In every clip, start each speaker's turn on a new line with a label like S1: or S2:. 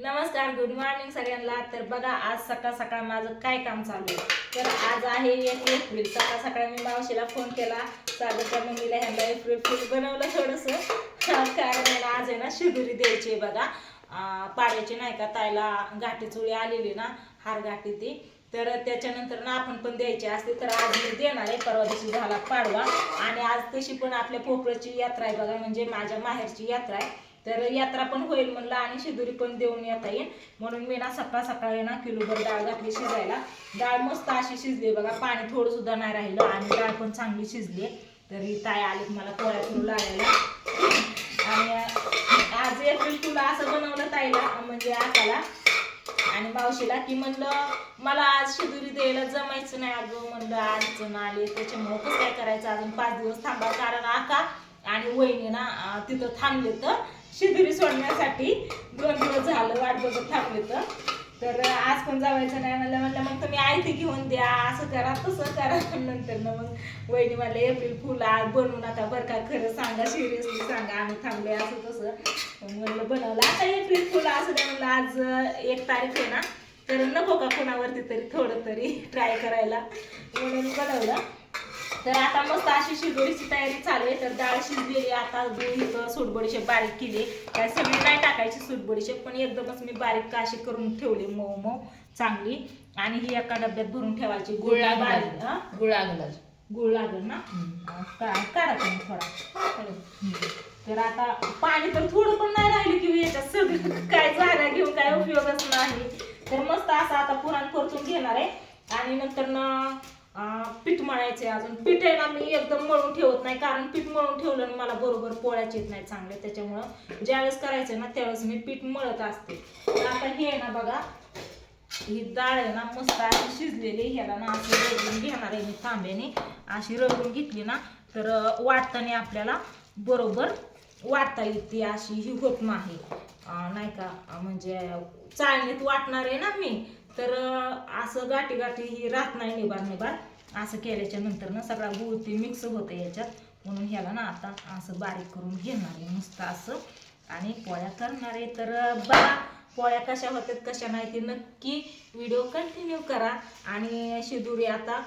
S1: नमस्कार good morning सगळ्यांना. तर बघा आज सकाळ सकाळ माझं काय काम चालू आहे? तर आज आहे एक एप्रिल सकाळ सकाळ मी मावशीला फोन केला. सागरच्या मम्मीला ह्यांना एप्रिल फुल बनवलं थोडंसं. कारण आज आहे ना शिदुरी द्यायची आहे बघा. पाड्याची नाही का ताईला गाठी चुळी आलेली ना हार गाठी ती. तर त्याच्यानंतर ना आपण पण द्यायची असते. तर आज मी देणार आहे. परवा दिवशी झाला पाडवा. आणि आज तशी पण आपल्या पोपळची यात्रा आहे बघा म्हणजे माझ्या माहेरची यात्रा आहे. तर यात्रा पण होईल म्हणलं आणि शिदुरी पण देऊन येता येईल. म्हणून मी ना सकाळ सकाळी ना किलोभर डाळ घातली शिजायला. डाळ मस्त अशी शिजली बघा पाणी थोडं सुद्धा नाही राहिलं आणि डाळ पण चांगली शिजली. तरी ताई आलीत मला पोळ्या करू लागायला आणि आज एप्रिल तुला असं बनवलं ताईला म्हणजे आकाला आणि मावशीला की म्हणलं मला आज शिदुरी द्यायला जमायचं नाही अगं म्हणलं. अडचण आली. त्याच्यामुळं कसं काय करायचं? अजून पाच दिवस थांबा. कारण आका आणि वहिनी ना तिथं थांबले तर शिदुरी सोडण्यासाठी दोन दिवस झालं वाट बघत थांबले तर. तर आज पण जावायचं नाही म्हणलं म्हणलं मग तुम्ही आयती घेऊन द्या असं करा तसं करा. नंतर ना मग वहिनी मला एप्रिल फुल आज बनवू नका बरं का खरं सांगा सिरियसली सांगा आम्ही थांबले असं तसं. म्हणलं बनवलं आता एप्रिल फुल असं नाही म्हणलं आज एक तारीख आहे ना तर नको का कोणावरती तरी थोडं तरी ट्राय करायला. म्हणून बनवलं. तर आता मस्त अशी शिजोळीची तयारी चालू आहे. तर डाळ शिजलेली आता इथं सुटबडीशेप बारीक केली काय सगळी नाही टाकायची सुटबडीशेप पण एकदमच मी बारीक काशी करून ठेवली मऊ मऊ चांगली. आणि ही एका डब्यात भरून ठेवायची.
S2: गुळ.
S1: बारीक?
S2: गुळ लागला
S1: गुळ लागेल ना? काढा तुम्ही थोडा. तर आता पाणी तर थोडं पण नाही राहिलं की याच्यात सगळं काय झाल्या घेऊन काय उपयोगच नाही. तर मस्त असं आता पुराण परतून घेणार आहे. आणि नंतर ना पीठ मळायचे अजून. पीठ आहे ना मी एकदम मळून ठेवत नाही कारण पीठ मळून ठेवलं ना मला बरोबर पोळ्याच येत नाही चांगले. त्याच्यामुळं ज्यावेळेस करायचं ना त्यावेळेस मी पीठ मळत असते. तर आता हे आहे ना बघा ही डाळ आहे ना मस्त अशी शिजलेली. ह्याला ना अशी रगडून घेणार आहे मी तांब्याने. अशी रगडून घेतली ना तर वाटताना आपल्याला बरोबर वाटता येते अशी ही होत नाही. नाही का म्हणजे चाळणीत वाटणार आहे ना मी तर असं गाठी गाठी ही राहत नाही निबार निबार असं केल्याच्यानंतर ना सगळा गुळ ते मिक्स होतं याच्यात. म्हणून ह्याला ना आता असं बारीक करून घेणार आहे मस्त असं. आणि पोळ्या करणार आहे. तर बघा पोळ्या कशा होतात कशा नाही ते नक्की व्हिडिओ कंटिन्यू करा. आणि शिदुरी आता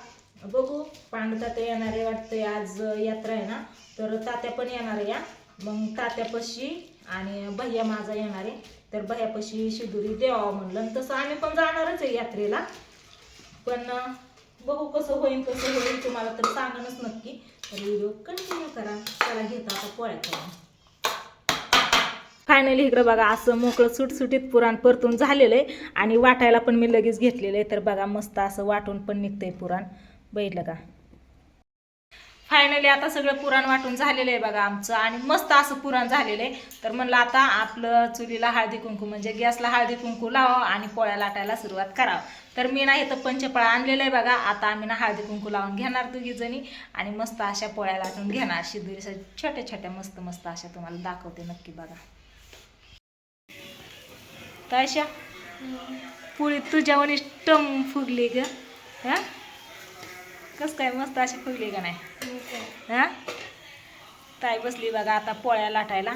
S1: बघू. पांडू तात्या येणार आहे वाटतंय आज यात्रा आहे ना. तर तात्या पण येणार आहे या मग तात्यापाशी आणि भैया माझा येणार आहे. तर भैयापाशी शिदुरी द्यावा म्हणलं. आणि तसं आम्ही पण जाणारच आहे यात्रेला. पण बघू कसं होईल कसं होईल तुम्हाला तर सांगणच नक्की. तर व्हिडिओ कंटिन्यू करा. त्याला घेता आता पोळ्या करा फायनली इकडं बघा असं मोकळं सुटसुटीत पुराण परतून झालेलं आहे. आणि वाटायला पण मी लगेच घेतलेलं आहे. तर बघा मस्त असं वाटून पण निघतंय पुराण. बघितलं का? फायनली आता सगळं पुराण वाटून झालेलं आहे बघा आमचं. आणि मस्त असं पुराण झालेलं आहे. तर म्हणलं आता आपलं चुलीला हळदी कुंकू म्हणजे गॅसला हळदी कुंकू लावा आणि पोळ्या लाटायला सुरुवात करावं. तर मी ना इथं पंचपळा आणलेलं आहे बघा. आता आम्ही ना हळदी कुंकू लावून घेणार दोघीजणी आणि मस्त अशा पोळ्या लाटून घेणार. शिदुरी छोट्या छोट्या मस्त मस्त अशा तुम्हाला दाखवते नक्की बघा. तायशा पुळी तुझ्यावर टम फुगली ग. हा? कस काय मस्त अशी फुगली का नाही? हा? ताई बसली बघा आता पोळ्या लाटायला.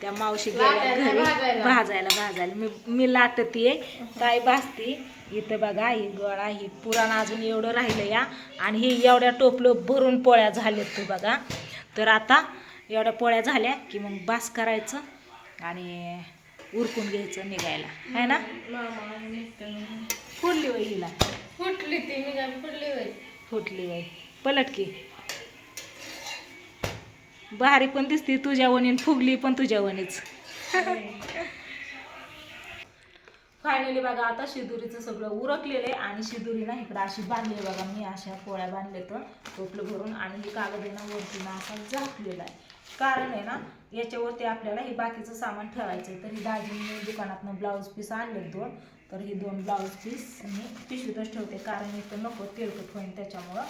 S1: त्या मावशी गेल्या घरी.
S2: भाजायला.
S1: भाजायला मी मी लाटतीये ताई भाजती इथं बघा ही गोळा ही पुराण अजून एवढं राहिलं या. आणि हे एवढ्या टोपलं भरून पोळ्या झाल्यात ते बघा. तर आता एवढ्या पोळ्या झाल्या की मग बास करायचं आणि उरकून घ्यायचं निघायला. है ना? फुडली वय हिला.
S2: फुटली ती काय फुटली होय.
S1: फुटली वय पलट की भारी पण दिसते तुझ्या वणीन फुगली पण तुझ्या वणीच. फायनली बघा आता शिदुरीचं सगळं उरकलेलं आहे आणि शिदुरी ना इकडं अशी बांधली आहे बघा मी अशा पोळ्या बांधले तर टोपलं भरून आणि हे कागद आहे ना वरती ना असा झाकलेला आहे. कारण आहे ना याच्यावरती आपल्याला हे बाकीचं सामान ठेवायचं आहे. तर ही दाजीने दुकानातनं ब्लाऊज पीस आणले दोन. तर ही दोन ब्लाऊज पीस मी पिशवीतच ठेवते. कारण इथं नको तेलकट होईन त्याच्यामुळं.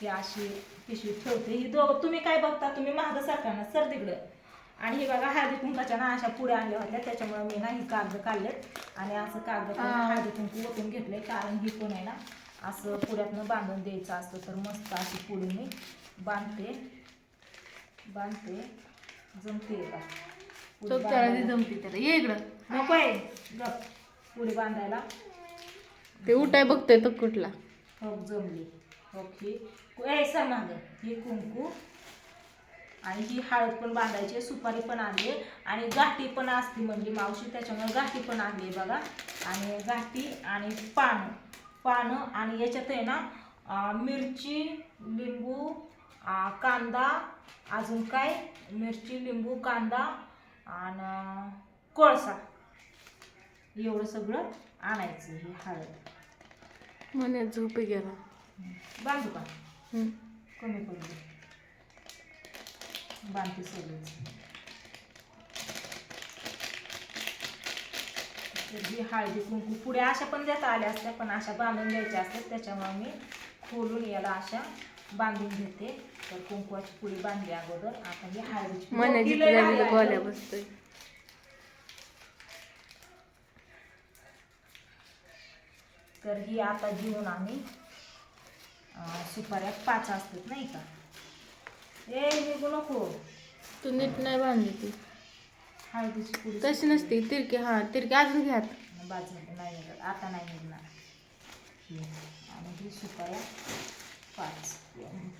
S1: ही अशी पिशवीत ठेवते. ही दोघं तुम्ही काय बघता? तुम्ही महाग सारखा ना सर तिकडं. आणि हे बघा हळदी कुंकाच्या ना अशा पुड्या आणल्या होत्या. त्याच्यामुळे मी ना ही कागद काढलेत. आणि असं कागद हळदी कुंकू ओतून घेतले कारण ही पण आहे ना असं पुड्यातनं बांधून द्यायचं असतं तर मस्त अशी पुडी मी बांधते. बांधते. जमते का.
S2: जमती त्याला. ये इकडं.
S1: नको आहे. गप पुढे बांधायला.
S2: ते उठाय बघतोय तो कुठला.
S1: हो जमली. ओके. ए सर मागं. ही कुंकू. आणि ही हळद पण बांधायची सुपारी पण आणली आणि गाठी पण असते म्हणजे मावशी त्याच्यामुळे गाठी पण आणली बघा. आणि गाठी आणि पानं. पानं आणि याच्यात आहे ना मिरची लिंबू कांदा अजून काय? मिरची लिंबू कांदा आणि कोळसा. एवढं सगळं आणायचं ही हळद.
S2: म्हणे झोपे गेला.
S1: बांधू का. कमी पडले बांधते सगळेच. ही हळदी कुंकू पुढे अशा पण देता आल्या असत्या पण अशा बांधून द्यायच्या असतात त्याच्यामुळे मी खोलून याला अशा बांधून घेते. तर कुंकवाची पुडी बांधली अगोदर. आता ही हळदीची तर ही आता घेऊन आम्ही सुपाऱ्या पाच असतात नाही का? ए निघू नको.
S2: तू नीट नाही बांधली ती.
S1: हळदीची पुडी
S2: तशी नसते तिरकी हा तिरकी अजून घ्यात.
S1: नाही निघत आता नाही निघणार आणि ही सुपाऱ्या पाच.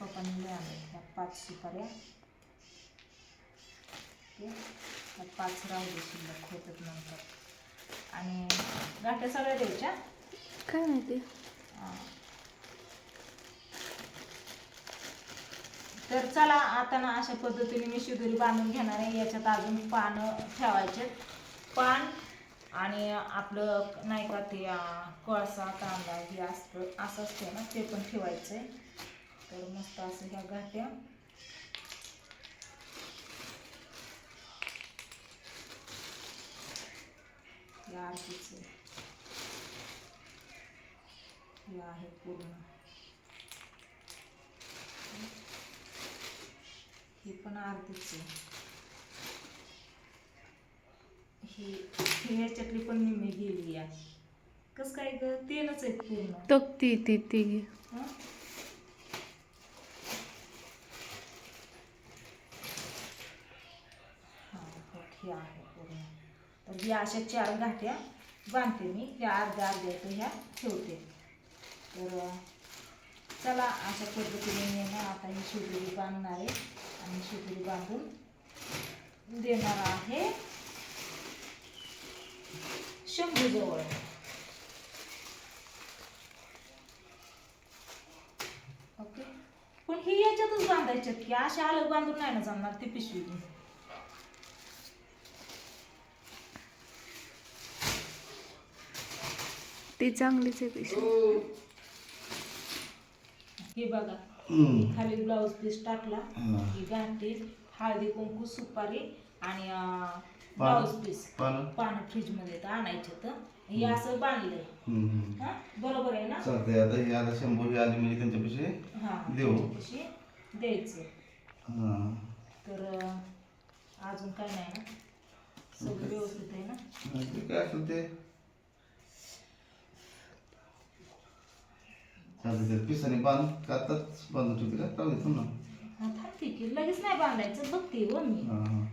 S1: पप्पांनी ह्या पाच सुपाऱ्या. पाच राहू शिल्लक होतात नंतर आणि गाठ्या सगळ्या द्यायच्या?
S2: काय माहिती?
S1: हा. तर चला आता ना अशा पद्धतीने मी शिदोरी बांधून घेणार आहे. याच्यात अजून पानं ठेवायचे. पान आणि आपलं नाही का ते कळसा कोळसा कांदा हे असतं असं असते ना ते पण ठेवायचं आहे तर मस्त असं ह्या गाठ्या या आरतीचे. हे आहे पूर्ण ही पण आहे. ही ह्याच्यातली पण निम्मी गेली आहे. कस काय ग? तेलच आहे पूर्ण.
S2: तो ती ती ती घे.
S1: हं? हा, हो, ही आहे पूर्ण. तर ह्या अशा चार घाट्या बांधते मी. ह्या अर्ध्या अर्ध्या तर ह्या ठेवते. तर चला अशा पद्धतीने मी ना आता ही शिवपुरी बांधणार आहे. आणि शिवपुरी बांधून देणार आहे शंभूजवळ. ओके. पण ही याच्यातच बांधायच्यात की अशा अलग बांधून नाही ना जमणार ती पिशवी
S2: ती चांगलीच आहे पिशवी.
S1: हे बघा. खाली ब्लाऊज पीस टाकला.
S3: ही
S1: गाठी हळदी कुंकू सुपारी आणि. ब्लाऊज पीस
S3: पानं.
S1: पानं फ्रीजमध्ये तर आणायचे तर. हे असं बांधलंय. हा? बरोबर आहे ना?
S3: चालतंय. आता हे आता शंभर आली म्हणजे त्यांच्यापाशी देऊ.
S1: त्याच्यापाशी द्यायचं. तर अजून काय नाही ना? सगळं व्यवस्थित आहे ना?
S3: काय असेल ते चालतं ते पिसाने बांध कातात बांधून ठेवते का? थांब ना
S1: हा थांब ठीक आहे लगेच नाही बांधायचं बघते हो मी.
S3: हां हां.